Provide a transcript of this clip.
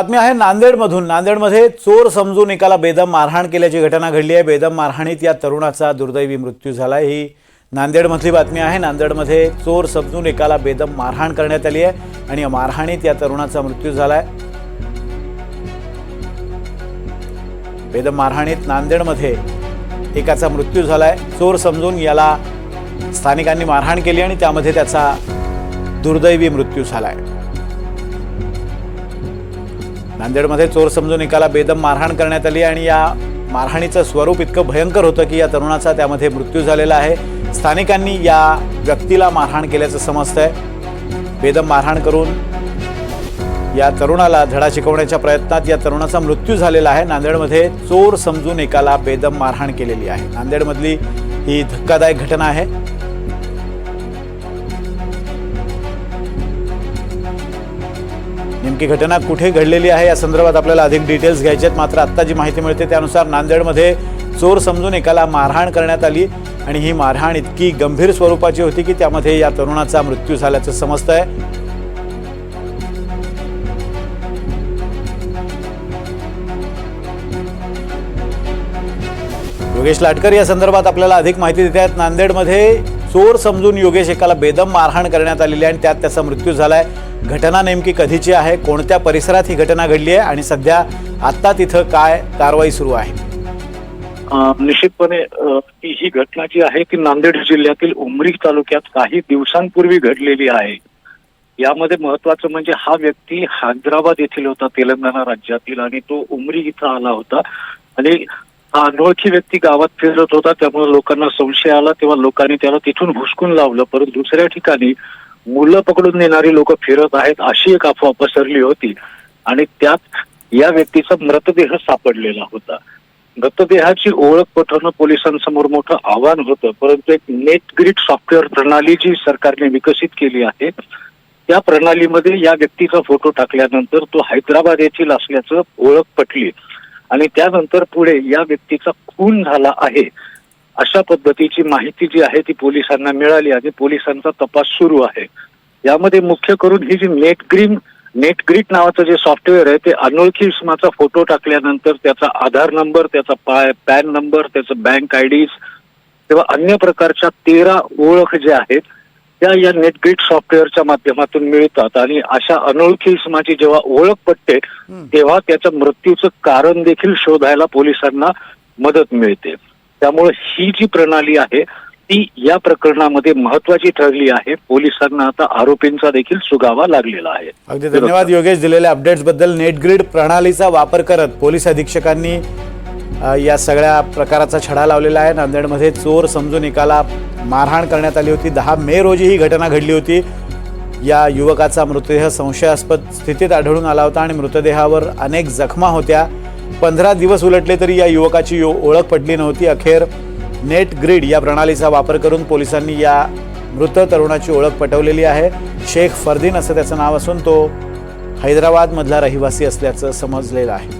बातमी आहे नांदेडमधून. नांदेडमध्ये चोर समजून एकाला बेदम मारहाण केल्याची घटना घडली आहे. बेदम मारहाणीत या तरुणाचा दुर्दैवी मृत्यू झाला ही नांदेडमधली बातमी आहे. नांदेडमध्ये चोर समजून एकाला बेदम मारहाण करण्यात आली आहे आणि या मारहाणीत या तरुणाचा मृत्यू झाला आहे बेदम मारहाणीत नांदेडमध्ये एकाचा मृत्यू झाला आहे चोर समजून याला स्थानिकांनी मारहाण केली आणि त्यामध्ये त्याचा दुर्दैवी मृत्यू झाला आहे नांदेडमध्ये चोर समजून एकाला बेदम मारहाण करण्यात आली आणि या मारहाणीचं स्वरूप इतकं भयंकर होतं की या तरुणाचा त्यामध्ये मृत्यू झालेला आहे. स्थानिकांनी या व्यक्तीला मारहाण केल्याचं समजतंय. बेदम मारहाण करून या तरुणाला धडा शिकवण्याच्या प्रयत्नात या तरुणाचा मृत्यू झालेला आहे. नांदेडमध्ये चोर समजून एकाला बेदम मारहाण केलेली आहे. नांदेडमधली ही धक्कादायक घटना आहे. नेमकी घटना कुठे घडलेली आहे? या संदर्भात आपल्याला अधिक डिटेल्स घ्यायचे आहेत. मात्र आत्ता जी माहिती मिळते त्यानुसार नांदेडमध्ये चोर समजून एकाला मारहाण करण्यात आली आणि ही मारहाण इतकी गंभीर स्वरूपाची होती की त्यामध्ये या तरुणाचा मृत्यू झाल्याचं समजतंय. योगेश लाटकर या संदर्भात आपल्याला अधिक माहिती देत आहेत. नांदेडमध्ये चोर समजून योगेश एकाला बेदम मारहाण करण्यात आलेली आहे आणि त्यात त्याचा मृत्यू झालाय. घटना नेमकी कधीची आहे? कोणत्या परिसरात ही घटना घडली आहे? आणि सध्या आत्ता तिथं काय कारवाई सुरू आहे? निश्चितपणे ही घटना जी आहे ती नांदेड जिल्ह्यातील उमरी तालुक्यात काही दिवसांपूर्वी घडलेली आहे. यामध्ये महत्वाचं म्हणजे हा व्यक्ती हैदराबाद येथील होता तेलंगणा राज्यातील आणि तो उमरी इथं आला होता. आणि हा अनोळखी व्यक्ती गावात फिरत होता त्यामुळे लोकांना संशय आला तेव्हा लोकांनी त्याला तिथून हुसकून लावलं. परंतु दुसऱ्या ठिकाणी मुलं पकडून नेणारी लोक फिरत आहेत अशी एक अफवा पसरली होती. आणि त्यात या व्यक्तीचा मृतदेह सापडलेला होता. मृतदेहाची ओळख पटवणं पोलिसांसमोर मोठं आव्हान होतं परंतु एक नेट ग्रीड सॉफ्टवेअर प्रणाली जी सरकारने विकसित केली आहे त्या प्रणालीमध्ये या व्यक्तीचा फोटो टाकल्यानंतर तो हैदराबाद येथील असल्याचं ओळख पटली. आणि त्यानंतर पुढे या व्यक्तीचा खून झाला आहे. अशा पद्धतीची माहिती जी आहे ती पोलिसांना मिळाली आणि पोलिसांचा तपास सुरू आहे. यामध्ये मुख्य करून ही जी नेट ग्रीन नेट ग्रीट नावाचं जे सॉफ्टवेअर आहे ते अनोळखी इसमाचा फोटो टाकल्यानंतर त्याचा आधार नंबर त्याचा पाय पॅन नंबर त्याचं बँक आयडीज तेव्हा अन्य प्रकारच्या तेरा ओळख ज्या आहेत त्या या नेटग्रीट सॉफ्टवेअरच्या माध्यमातून मिळतात. आणि अशा अनोळखी इसमाची जेव्हा ओळख पडते तेव्हा त्याच्या मृत्यूचं कारण देखील शोधायला पोलिसांना मदत मिळते. त्यामुळे ही जी प्रणाली आहे ती या प्रकरणामध्ये महत्वाची ठरली आहे. पोलिसांना आता आरोपींचा देखील सुगावा लागलेला आहे. अगदी धन्यवाद योगेश. दिलेल्या अपडेट्सबद्दल नेटग्रीड प्रणालीचा वापर करत पोलीस अधीक्षकांनी या सगळ्या प्रकाराचा छडा लावलेला आहे. नांदेडमध्ये चोर समजून एकाला मारहाण करण्यात आली होती. दहा मे रोजी ही घटना घडली होती. या युवकाचा मृतदेह संशयास्पद स्थितीत आढळून आला होता आणि मृतदेहावर अनेक जखमा होत्या. पंधरा दिवस उलटले तरी या युवकाची यो- ओळख पडली नव्हती. अखेर नेट ग्रीड या प्रणालीचा वापर करून पोलिसांनी या मृत तरुणाची ओळख पटवलेली आहे. शेख फरदीन असं त्याचं नाव असून तो हैदराबादमधला रहिवासी असल्याचं समजलेलं आहे.